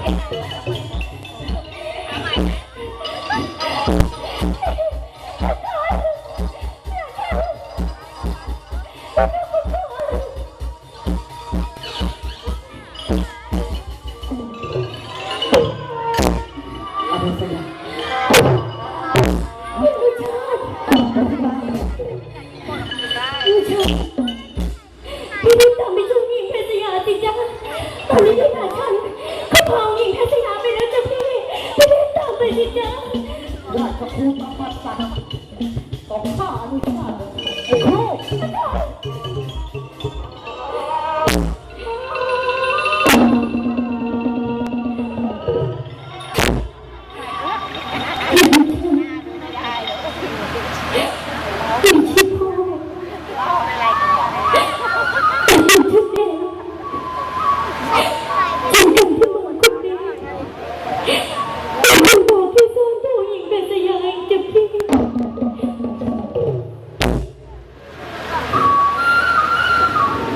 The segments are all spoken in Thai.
Ini kami sungguh hati jangan, kami กูธรรมศักดิ์ของข้าด้วยข้าไอ้ครู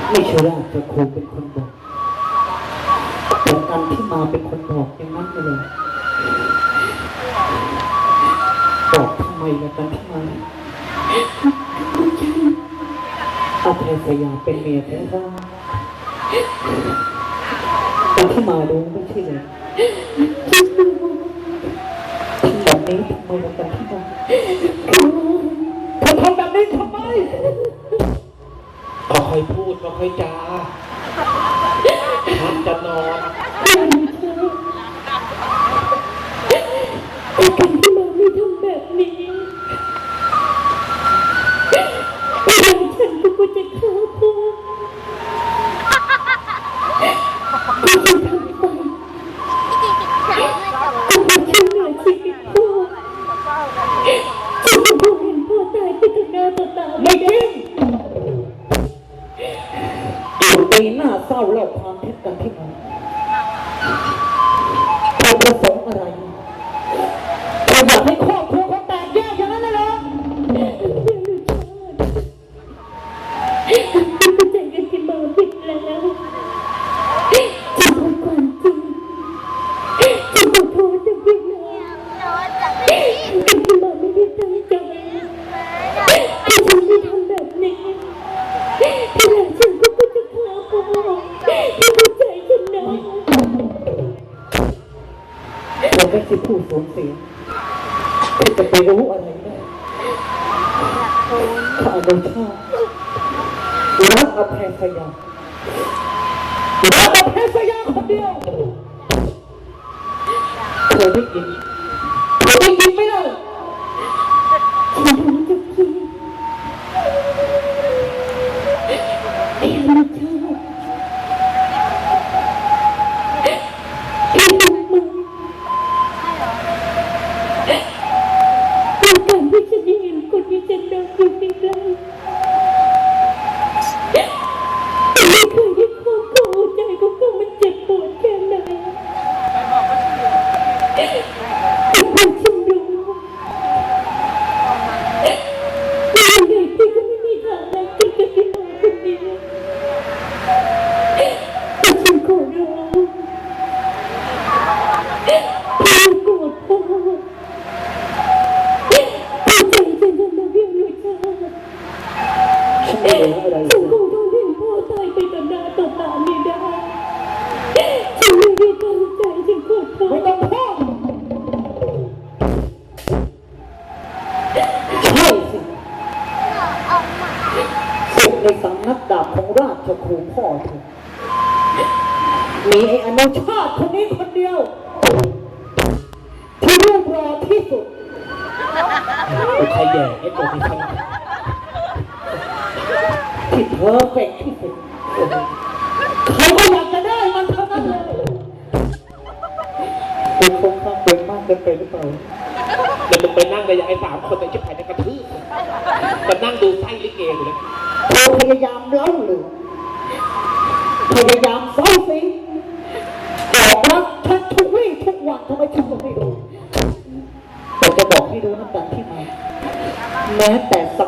ไม่ใช่ราะครูเป็นคนบอกแต่การที่มาเป็นคนบอกอย่างนั้นเลยบอกทำไมละกันที่มาอาเทศยาเป็นเมียแท้ๆแต่ที่มาดูไม่ใช่เลยทำแบบนี้ทำไมละกันที่มาเขทำแบบนี้ทำไม่อยพูดไม่ค่อยจาพักจะนอนไอ้การที่เาไม่ทำแบบนี้ไอ้ฉันก็ควรจะฆ่าพ่อ คนไม่ใช่ผู้สูญเสียที่จะไปรู้อะไรได้ข้าอนุชารักอภัยสยามรักอภัยสยามคนเดียวเธอได้ยินเธอได้ยินไม่ได้ ฉันคงต้องเห็นพ่อตายไปต่หน้าต่อตาไม่ได้ฉันไม่ได้ตั้งใจฉันขอโทไม่ต้องพ่อใช่สิสุขในสำนักดาบของราชครูพ่อเธอมีไอ้อนุชาติคนนี้คนเดียว ที่รูปรอที่สุด ใครแย่ไอ้ตัวที่ทำ ที่เพอร์เฟกที่สุดเขาก็อยากจะได้มันเท่านั้นเลยคุณคงทำเป็นมากเกินไปหรือเปล่าำแล้วมึงไปนั่งเลยอย่างไอ้สามคนในชิบหายในกระทืบจะนั่งดูไส้ลิเกอยู่เลยเธอพยายามเล่าหรือพยายามเซ้าสิบอกรักฉันทุกวี่ทุกวันทำไมฉันไม่รู้แต่จะบอกให้รู้น้ำตาที่มาแม้แต่ส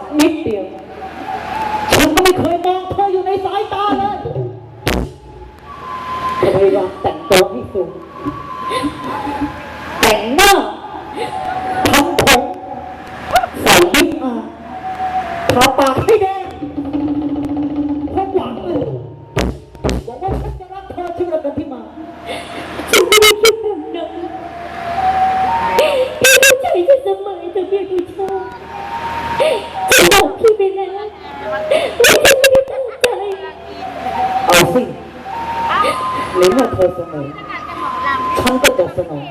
หรือเมื่อเธอเสนอฉันก็จะเสนอ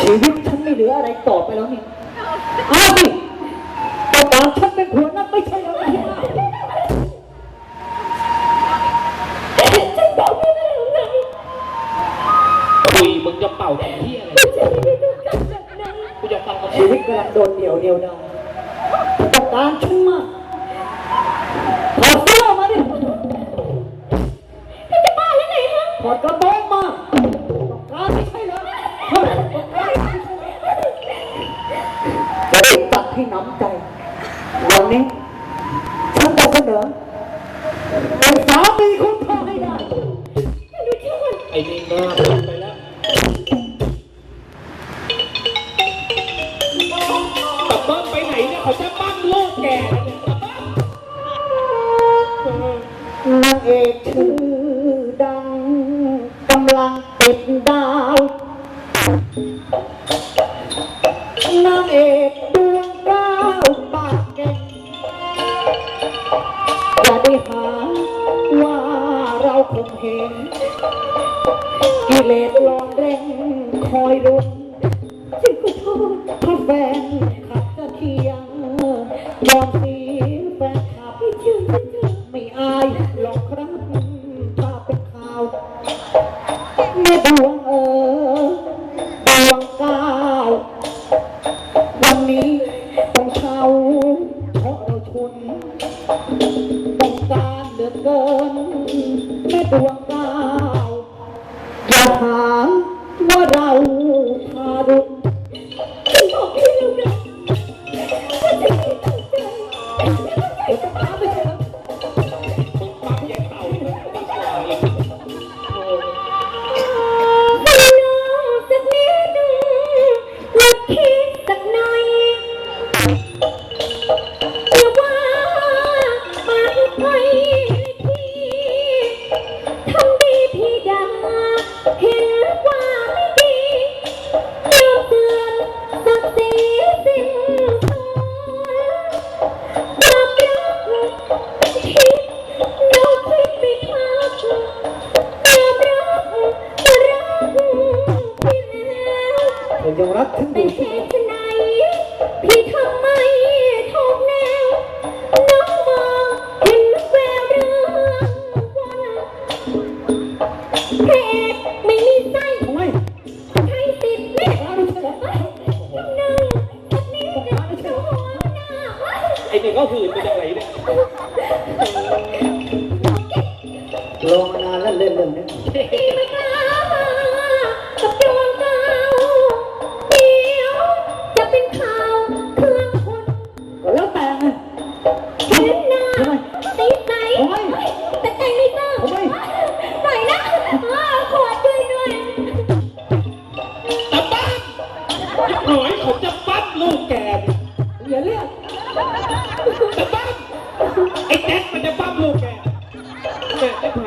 ชีวิตฉันไม่เหลืออะไรต่อไปแล้วนี่เอาสิแต่ตอนฉันเป็นผัวนั้นไม่ใช่แล้วนะฉันบอกพี่ไปแล้วไงคุยมึงจะเป่าทำเที่ยอะไรว่าฉันไม่ได้ต้องการแบบนั้นกูจะฟังเขาชีวิตกำลังโดนเดี่ยวเดียวดายต้องการฉันมาก เป็นสามีของเธอให้ได้พี่ดูชอบไอ้นี่หน้าไปแล้วกลับบ้านไปไหนเนี่ยเขาจะปั้นลูกแกเนี่ยกลับบ้านนางเอกชื่อดังกำลังติดดาวนางเอก กิ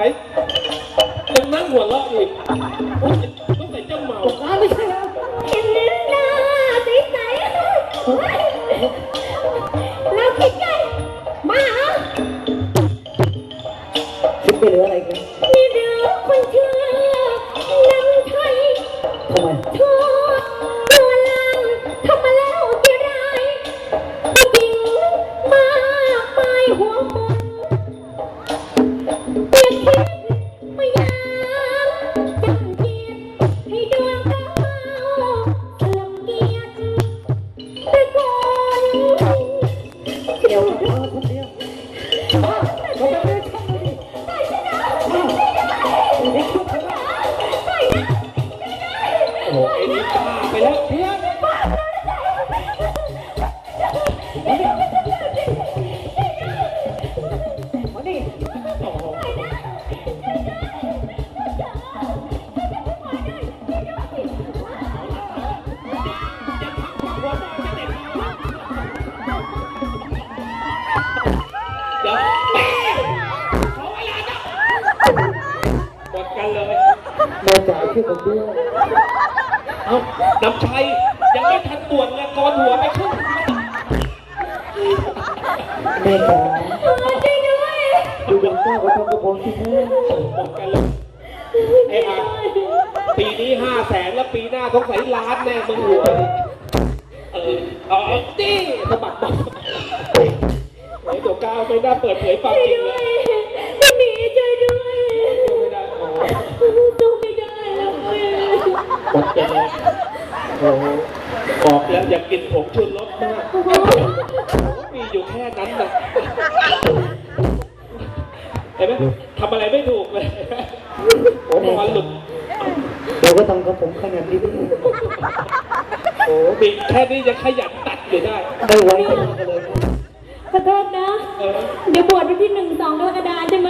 ายยังนั่งหัวเราะอีกต้องใส่เจ้าเมาอ้าวไม่ใช่แล้วใสเราคิไม่รู้อะไรกันนี่เด้อคนเชื่อนำไทยทำไม Come on. ช่วยผมด้วยเอ้าน้ำชัยยังไม่ทันบวชเลยกอนหัวไปครึ่งแม่จ๋าช่วยด้วยดูดวงเจ้าเขาทำกับผมสิแม่หมดกันเลยไอ้อาปีนี้ห้าแสนแล้วปีหน้าต้องใส่ล้านแน่มึงหัวเออเอาเอาดิสะบัดบอกเฮ้ยเดี๋ยวก้าวไม่น่าเปิดเผยความจริงเลยพี่หมีช่วยด้วยไม่ได้อ๋อ สู้ไม่ได้แล้วเว้ย หมดกันเลยโอ้โหบอกแล้วอย่ากินผงชูรสมากมีอยู่แค่นั้นนะเห็นไหมทำอะไรไม่ถูกเลยโอ้โหมันหลุดเดี๋ยวก็ทำกับผมขนาดนี้ไม่ได้โอ้มีแค่นี้ยังขยันตัดอยู่ได้ได้ไว้กันเลย ขอโทษนะ เออ เดี๋ยวบวชวันที่หนึ่งสองกรกฎาคมใช่ไหม